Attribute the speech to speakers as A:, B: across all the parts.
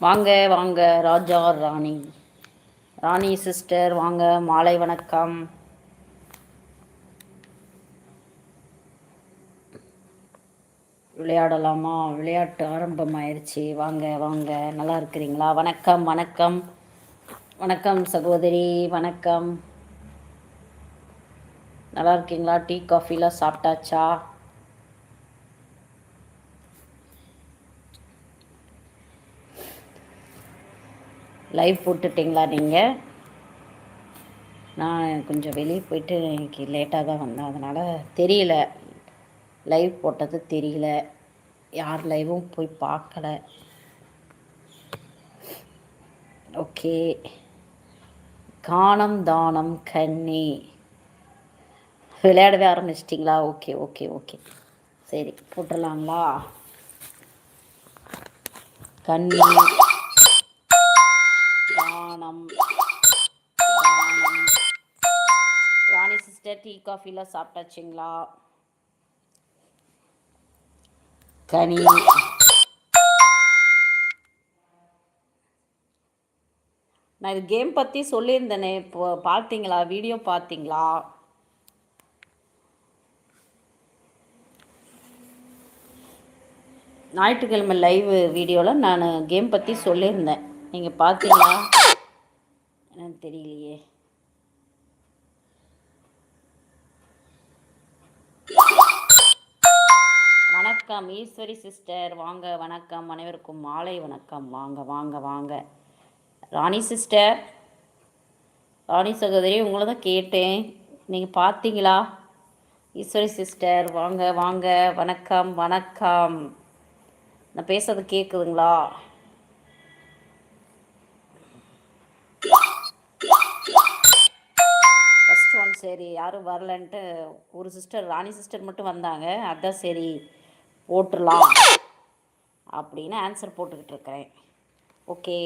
A: வாங்க வாங்க ராஜா ராணி. ராணி சிஸ்டர் வாங்க மாலை வணக்கம். விளையாடலாமா? விளையாட்டு ஆரம்பமாயிருச்சு. வாங்க வாங்க. நல்லா இருக்கிறீங்களா? வணக்கம் வணக்கம். வணக்கம் சகோதரி. வணக்கம். நல்லா இருக்கீங்களா? டீ காஃபிலாம் சாப்பிட்டாச்சா? லைவ் போட்டுட்டிங்களா நீங்கள் நான் கொஞ்சம் வெளியே போயிட்டு இன்னைக்கு லேட்டாக தான் வந்தேன். அதனால் தெரியல. லைவ் போட்டது தெரியல. யார் லைவும் போய் பார்க்கல. ஓகே. காணம் தானம் கன்னி விளையாடவே ஆரம்பிச்சிட்டிங்களா? Okay okay okay. சரி போட்டுடலாங்களா? கன்னி தானம் ராணி சிஸ்டர் டீ காஃபிலாம் சாப்பிட்டாச்சுங்களா? கனி. நான் இது கேம் பற்றி சொல்லியிருந்தேனே இப்போ பார்த்தீங்களா? வீடியோ பார்த்தீங்களா? ஞாயிற்றுக்கிழமை லைவ் வீடியோவில் நான் கேம் பற்றி சொல்லியிருந்தேன். நீங்கள் பார்த்தீங்களா? தெரியலையே. வணக்கம் ஈஸ்வரி சிஸ்டர். வாங்க வணக்கம். அனைவருக்கும் மாலை வணக்கம். வாங்க வாங்க வாங்க. ராணி சிஸ்டர் ராணி சகோதரி உங்களை தான் கேட்டேன். நீங்கள் பார்த்தீங்களா? ஈஸ்வரி சிஸ்டர் வாங்க வாங்க. வணக்கம் வணக்கம். நான் பேசுறது கேட்குதுங்களா சரி யாரும் வரலன்ட்டு ஒரு சிஸ்டர் ராணி சிஸ்டர் மட்டும் வந்தாங்க. அதான் சரி போட்டுடலாம் அப்படின்னு ஆன்சர் போட்டுக்கிட்டு இருக்கிறேன். ஓகே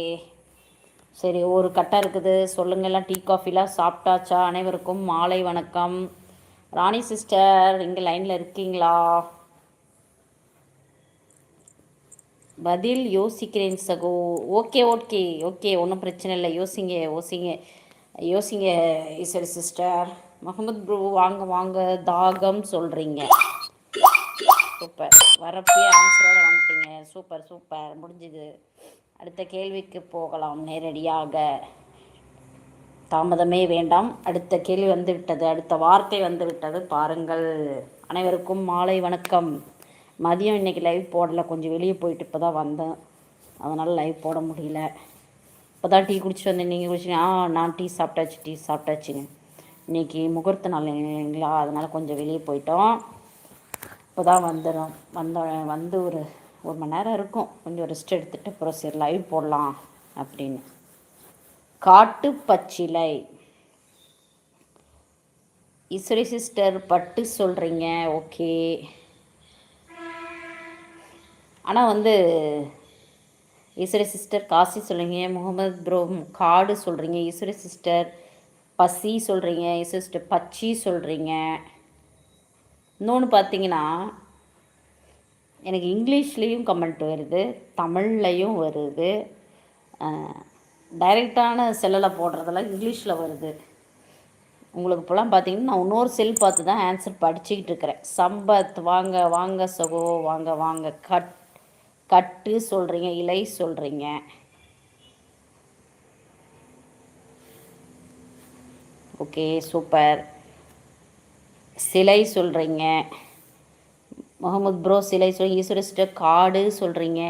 A: சரி ஒரு கட்டை இருக்குது. சொல்லுங்கள் எல்லாம் டீ காஃபிலாம் சாப்பிட்டாச்சா? அனைவருக்கும் மாலை வணக்கம். ராணி சிஸ்டர் இங்கே லைனில் இருக்கீங்களா? பதில் யோசிக்கிறேன் சகோ. ஓகே ஓகே ஓகே ஒன்றும் பிரச்சனை இல்லை. யோசிங்க யோசிங்க. யோசிங்க ஈஸ்வரி சிஸ்டர். முகமது ப்ரூ வாங்க வாங்க தாகம் சொல்கிறீங்க சூப்பர். வரப்பே ஆன்சரோட வந்துட்டீங்க. Super super. முடிஞ்சுது. அடுத்த கேள்விக்கு போகலாம் நேரடியாக. தாமதமே வேண்டாம். அடுத்த கேள்வி வந்து விட்டது அடுத்த வார்த்தை வந்து விட்டது பாருங்கள். அனைவருக்கும் மாலை வணக்கம். மதியம் இன்னைக்கு லைவ் போடலை. கொஞ்சம் வெளியே போயிட்டு இப்போ தான் வந்தேன். அதனால் லைவ் போட முடியல. இப்போ தான் டீ குடிச்சிட்டு வந்தேன். நீங்கள் குடிச்சிங்க. ஆ நான் டீ சாப்பிட்டாச்சு டீ சாப்பிட்டாச்சுங்க. இன்னைக்கு முகூர்த்த நாள் இல்லைங்களா? அதனால் கொஞ்சம் வெளியே போயிட்டோம். இப்போ தான் வந்துடும் வந்த வந்து ஒரு ஒரு மணி நேரம் இருக்கும். கொஞ்சம் ரெஸ்ட் எடுத்துகிட்டு அப்புறம் சரி லைவ் போடலாம் அப்படின்னு. காட்டு பச்சிலை. ஈஸ்வரி சிஸ்டர் பட்டு சொல்கிறீங்க ஓகே ஆனால் வந்து ஈஸ்வரி சிஸ்டர் காசி சொல்கிறீங்க முகமது ப்ரோ காடு சொல்கிறீங்க ஈஸ்வரி சிஸ்டர் பசி சொல்கிறீங்க ஈஸ்வரி சிஸ்டர் பச்சி சொல்கிறீங்க இன்னொன்று பார்த்தீங்கன்னா எனக்கு இங்கிலீஷ்லேயும் கமெண்ட் வருது தமிழ்லையும் வருது. டைரெக்டான செல்லில் போடுறதெல்லாம் இங்கிலீஷில் வருது. உங்களுக்கு இப்போலாம் பார்த்தீங்கன்னா நான் இன்னொரு செல் பார்த்து தான் ஆன்சர் படிச்சுக்கிட்டு இருக்கிறேன். சம்பத் வாங்க வாங்க சகோ வாங்க வாங்க கட். கட்டு சொல்கிறீங்க இலை சொல்கிறீங்க ஓகே சூப்பர் சிலை சொல்கிறீங்க முகமது ப்ரோ சிலை சொல் ஈஸ்வரிஸ்ட காடு சொல்கிறீங்க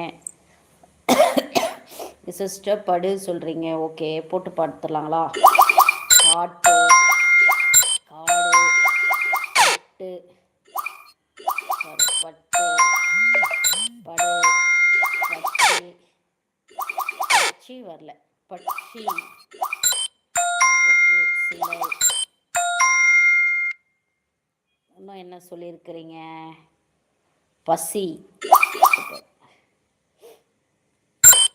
A: ஈஸ்வரிஸ்ட படு சொல்கிறீங்க ஓகே போட்டு பார்த்துடலாங்களா? காட்டு. வரல. பட்சி. சிலை. இன்னும் என்ன சொல்லியிருக்கிறீங்க? பசி.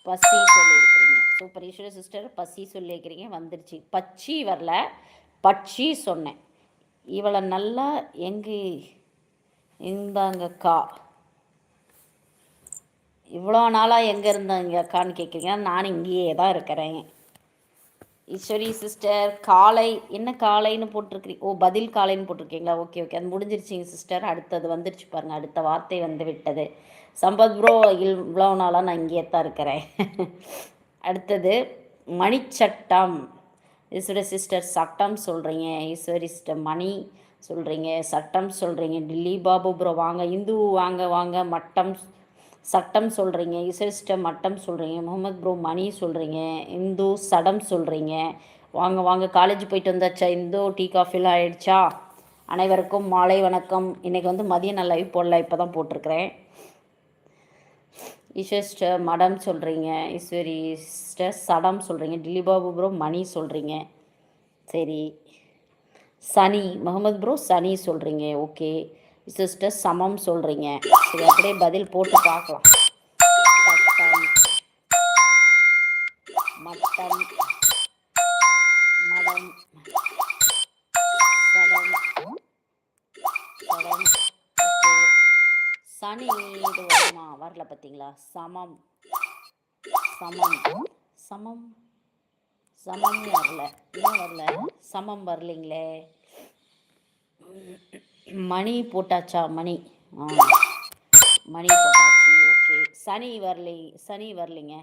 A: பசி சொல்லியிருக்கிறீங்க. சூப்பர். ஈஸ்வர சிஸ்டர் பசி சொல்லியிருக்கிறீங்க. வந்துருச்சு. பச்சி வரல. பட்சி சொன்னேன். இவளை நல்லா எங்கே? இந்தாங்கக்கா இவ்வளோ நாளாக எங்கே இருந்தேங்க அக்கான்னு கேட்குறீங்க நான் இங்கேயே தான் இருக்கிறேன். ஈஸ்வரி சிஸ்டர் காலை என்ன காலைன்னு போட்டிருக்கிறீங்க ஓ பதில் காலைன்னு போட்டிருக்கீங்களா? Okay okay. அது முடிஞ்சிருச்சிங்க சிஸ்டர் அடுத்தது வந்துருச்சு பாருங்கள் அடுத்த வார்த்தை வந்து விட்டது. சம்பத் ப்ரோ இவ்வளோ நாளாக நான் இங்கேயே தான் இருக்கிறேன். அடுத்தது மணிச்சட்டம். ஈஸ்வரி சிஸ்டர் சட்டம் சொல்கிறீங்க ஈஸ்வரி சிஸ்டர் மணி சொல்கிறீங்க சட்டம் சொல்கிறீங்க டில்லி பாபு ப்ரோ வாங்க. இந்து வாங்க வாங்க. மட்டம் சட்டம் சொல்கிறீங்க இசரிஸ்ட மட்டம் சொல்கிறீங்க முகமது ப்ரோ மணி சொல்கிறீங்க இந்து சடம் சொல்கிறீங்க வாங்க வாங்க காலேஜ் போயிட்டு வந்தாச்சா? இந்து டீ காஃபிலாம் ஆயிடுச்சா? அனைவருக்கும் மாலை வணக்கம். இன்றைக்கி வந்து மதிய நான் லைவ் போடல இப்போ தான் போட்டிருக்கிறேன் ஈஸ்வரிஸ்ட மடம் சொல்கிறீங்க ஈஸ்வரிஸ்ட சடம் சொல்கிறீங்க டில்லி பாபு ப்ரோ மணி சொல்கிறீங்க சரி. சனி முகமது ப்ரோ சனி சொல்கிறீங்க ஓகே சிஸ்டர் சமம் சொல்கிறீங்க சரி அப்படியே பதில் போட்டு பார்க்கலாம். மட்டம் மடம். சடம். சடம். சனி இது வருமா வரல பார்த்தீங்களா சமம். சமம். சமம். சமம் வரல. ஏன் வரல. சமம் வரலைங்களே. மணி போட்டாச்சா? மணி. ஆ. மணி போட்டாச்சு. ஓகே. சனி வரலை சனி வரலைங்க.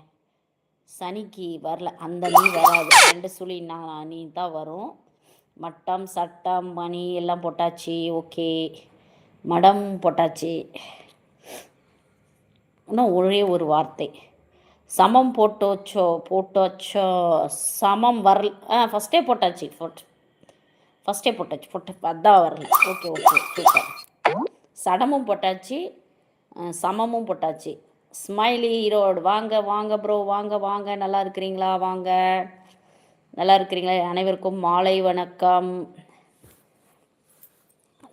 A: சனிக்கு வரல. அந்த நீ வராது. ரெண்டு சுழி நான் நீ தான் வரும். மட்டம் சட்டம் மணி எல்லாம் போட்டாச்சு. ஓகே. மடம் போட்டாச்சு. இன்னும் ஒரே ஒரு வார்த்தை. சமம் போட்டோச்சோ போட்டோச்சோ சமம் வரல ஆ ஃபஸ்ட்டே போட்டாச்சு. ஃபோட் ஃபஸ்ட்டே போட்டாச்சு. போட்ட அதான் வரல. ஓகே ஓகே சூப்பர் சடமும் போட்டாச்சு. சமமும் போட்டாச்சு. ஸ்மைலி ஈரோடு வாங்க வாங்க ப்ரோ வாங்க வாங்க. நல்லா இருக்கிறீங்களா? வாங்க. நல்லா இருக்கிறீங்களா? அனைவருக்கும் மாலை வணக்கம்.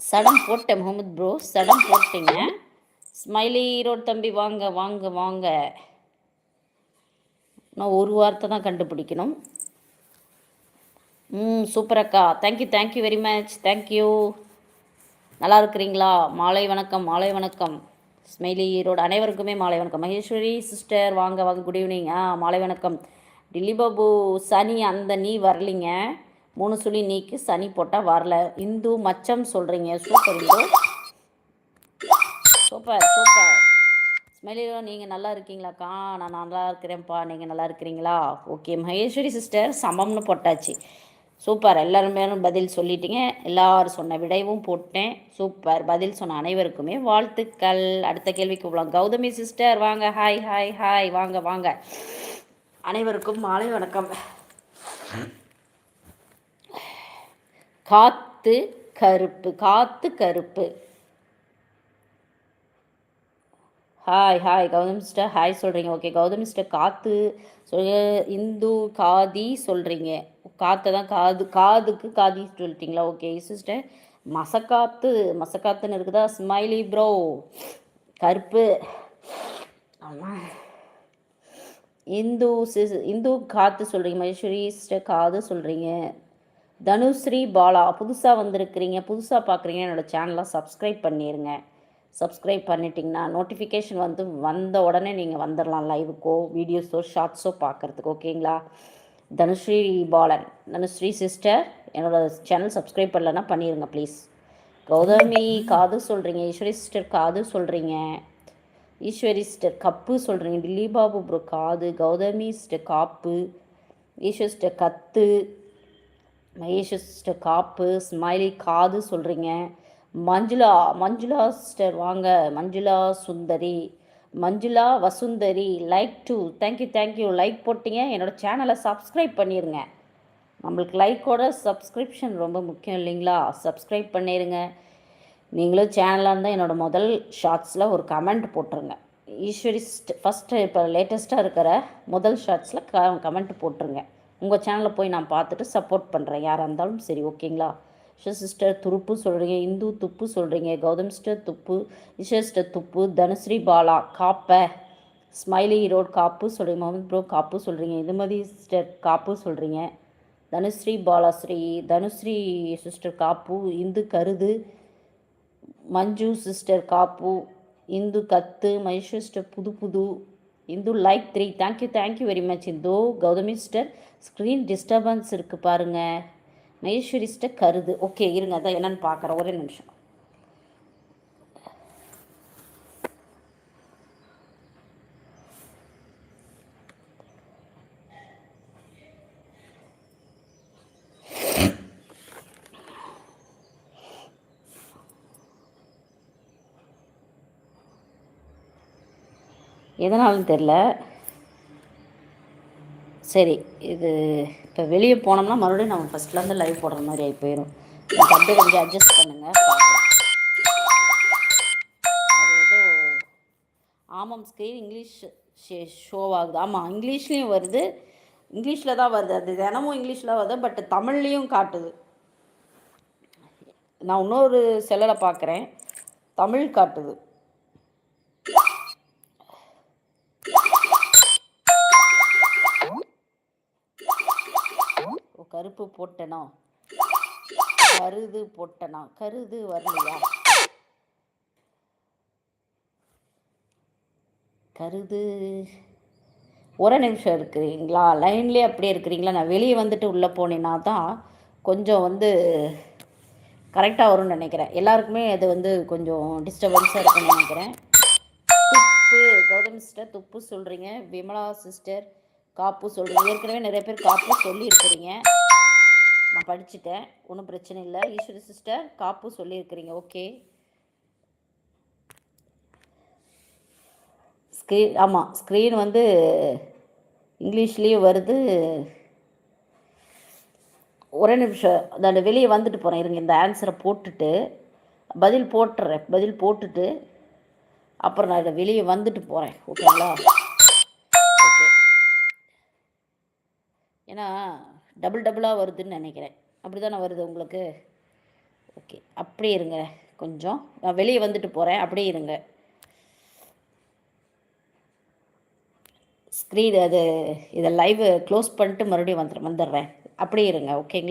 A: சடம் போட்டேன் முகமது ப்ரோ சடம் போட்டீங்க. ஸ்மைலி ஈரோடு தம்பி வாங்க வாங்க வாங்க. நான் ஒரு வார்த்தை தான் கண்டுபிடிக்கணும். ம் சூப்பர் அக்கா thank you thank you very much thank you நல்லா இருக்கிறீங்களா மாலை வணக்கம் மாலை வணக்கம். ஸ்மைலி ஈரோடு அனைவருக்குமே மாலை வணக்கம். மகேஸ்வரி சிஸ்டர் வாங்க வாங்க குட் ஈவினிங் ஆ மாலை வணக்கம். டில்லி பாபு சனி அந்த நீ வரலிங்க. மூணு சுழி நீக்கு சனி போட்டால் வரல. இந்து மச்சம் சொல்கிறீங்க சூப்பர் இந்து. சூப்பர் சூப்பர் ஸ்மெலிலோ நீங்கள் நல்லா இருக்கீங்களாக்கா? நான் நல்லா இருக்கிறேன்ப்பா நீங்கள் நல்லா இருக்கிறீங்களா? ஓகே மகேஸ்வரி சிஸ்டர் சமம்னு போட்டாச்சு. சூப்பர். எல்லாருமே பதில் சொல்லிட்டீங்க. எல்லாரும் சொன்ன விடைவும் போட்டேன். சூப்பர். பதில் சொன்ன அனைவருக்குமே வாழ்த்துக்கள். அடுத்த கேள்விக்கு போகலாம் கௌதமி சிஸ்டர் வாங்க. Hi hi hi. வாங்க வாங்க. அனைவருக்கும் மாலை வணக்கம். காத்து கருப்பு காத்து கருப்பு. Hi hi. Gowtham sister hi சொல்கிறீங்க ஓகே. கௌதம் சிஸ்டர் காற்று சொல் இந்து காதி சொல்கிறீங்க காற்றை தான் காது காதுக்கு காதி சொல்லிட்டீங்களா? ஓகே சிஸ்டர் மசக்காத்து மசக்காத்துன்னு இருக்குதா? ஸ்மைலி ப்ரோ கருப்பு. ஆமாம் இந்து சிஸ் இந்து காத்து சொல்கிறீங்க மகேஸ்வரி சிஸ்டர் காது சொல்கிறீங்க தனுஸ்ரீ பாலா புதுசாக வந்திருக்கிறீங்க புதுசாக பார்க்குறீங்க என்னோடய சேனலை சப்ஸ்கிரைப் பண்ணிடுங்க சப்ஸ்கிரைப் பண்ணிட்டிங்கன்னா நோட்டிஃபிகேஷன் வந்து வந்த உடனே நீங்கள் வந்துடலாம் லைவுக்கோ வீடியோஸோ ஷார்ட்ஸோ பார்க்குறதுக்கு ஓகேங்களா தனுஸ்ரீ பாலன். தனுஸ்ரீ சிஸ்டர் என்னோடய சேனல் சப்ஸ்கிரைப் பண்ணலன்னா பண்ணிடுங்க ப்ளீஸ் கௌதமி காது சொல்கிறீங்க ஈஸ்வரி சிஸ்டர் காது சொல்கிறீங்க ஈஸ்வரி சிஸ்டர் கப்பு சொல்கிறீங்க டில்லி பாபு ப்ரோ காது. கௌதமி சிஸ்டர் காப்பு. ஈஸ்வர் சிஸ்டர் கத்து. மகேஷ் சிஸ்டர் காப்பு. ஸ்மைலி காது சொல்கிறீங்க மஞ்சுளா மஞ்சுளா சிஸ்டர் வாங்க. Manjula Sundari. Manjula Vasundhari like two thank you thank you like போட்டிங்க. என்னோடய சேனலை சப்ஸ்கிரைப் பண்ணிடுங்க நம்மளுக்கு லைக்கோட சப்ஸ்கிரிப்ஷன் ரொம்ப முக்கியம் இல்லைங்களா? சப்ஸ்கிரைப் பண்ணிடுங்க நீங்களும் சேனலாக இருந்தால் என்னோடய முதல் ஷார்ட்ஸில் ஒரு கமெண்ட் போட்டுருங்க. ஈஸ்வரி ஃபஸ்ட்டு இப்போ லேட்டஸ்ட்டாக இருக்கிற முதல் ஷார்ட்ஸில் க கமெண்ட் போட்டுருங்க. உங்கள் சேனலில் போய் நான் பார்த்துட்டு சப்போர்ட் பண்ணுறேன் யாராக இருந்தாலும் சரி ஓகேங்களா சிஸ்டர் துருப்பு சொல்கிறீங்க இந்து துப்பு சொல்கிறீங்க கௌதம் சிஸ்டர் துப்பு இஷஸ்டர் துப்பு தனுஸ்ரீ பாலா காப்ப ஸ்மைலி ரோட் காப்பு சொல்கிறீங்க முகமது ப்ரோ காப்பு சொல்கிறீங்க இதுமதி சிஸ்டர் காப்பு சொல்கிறீங்க தனுஸ்ரீ பாலாஸ்ரீ தனுஸ்ரீ சிஸ்டர் காப்பு இந்து கருது மஞ்சு சிஸ்டர் காப்பு இந்து கத்து மைஷூஸ்டர் புது புது Indhu like three thank you thank you very much Indhu Gowthami sister screen disturbance இருக்குது பாருங்கள் மகேஸ்வரி கருது. ஓகே இருங்க அதான் என்னன்னு பார்க்குறேன். ஒரே நிமிஷம். எதனாலும் தெரில சரி இது இப்போ வெளியே போனோம்னா மறுபடியும் நம்ம ஃபஸ்ட்லேருந்து லைவ் போடுற மாதிரி ஆகி போயிடும் எனக்கு அப்படியே கொஞ்சம் அட்ஜஸ்ட் பண்ணுங்கள் பார்க்கலாம். அது ஏதோ ஆமாம் ஸ்கிரீன் இங்கிலீஷ் ஷே ஷோ ஆகுது. ஆமாம் இங்கிலீஷ்லேயும் வருது. இங்கிலீஷில் தான் வருது. அது தினமும் இங்கிலீஷில் வருது பட் தமிழ்லேயும் காட்டுது. நான் இன்னொரு செல்லில் பார்க்குறேன். தமிழ் காட்டுது. கருப்பு போட்டனா? கருது போட்டனா? கருது வரலையா? கருது. ஒரு நிமிஷம் இருக்கிறீங்களா? லைன்லேயே அப்படியே இருக்கிறீங்களா? நான் வெளியே வந்துட்டு உள்ளே போனேன்னா தான் கொஞ்சம் வந்து கரெக்டாக வரும்னு நினைக்கிறேன். எல்லாருக்குமே அது வந்து கொஞ்சம் டிஸ்டர்பன்ஸாக இருக்குன்னு நினைக்கிறேன். துப்பு கௌதம் சிஸ்டர் துப்பு சொல்கிறீங்க விமலா சிஸ்டர் காப்பு சொல்கிறீங்க ஏற்கனவே நிறைய பேர் காப்பு சொல்லியிருக்கிறீங்க. நான் படிச்சுட்டேன். ஒன்றும் பிரச்சனை இல்லை. ஈஸ்வரி சிஸ்டர் காப்பு சொல்லியிருக்கிறீங்க. ஓகே ஸ்க்ரீன் ஆமாம் ஸ்க்ரீன் வந்து இங்கிலீஷ்லேயும் வருது. ஒரே நிமிஷம். நான் வெளியே வந்துட்டு போகிறேன் இருங்க இந்த ஆன்சரை போட்டுட்டு பதில் போட்டுறேன். பதில் போட்டுட்டு அப்புறம் நான் வெளியே வந்துட்டு போகிறேன் ஓகேங்களா ஓகே ஏன்னா டபுள் டபுளாக வருதுன்னு நினைக்கிறேன். அப்படி தானே வருது உங்களுக்கு? ஓகே அப்படியே இருங்க. கொஞ்சம். நான் வெளியே வந்துட்டு போகிறேன் அப்படியே இருங்க. ஸ்க்ரீன் அது இதை லைவ் க்ளோஸ் பண்ணிட்டு மறுபடியும் வந்துடுறேன் வந்துடுறேன். அப்படியே இருங்க ஓகேங்களா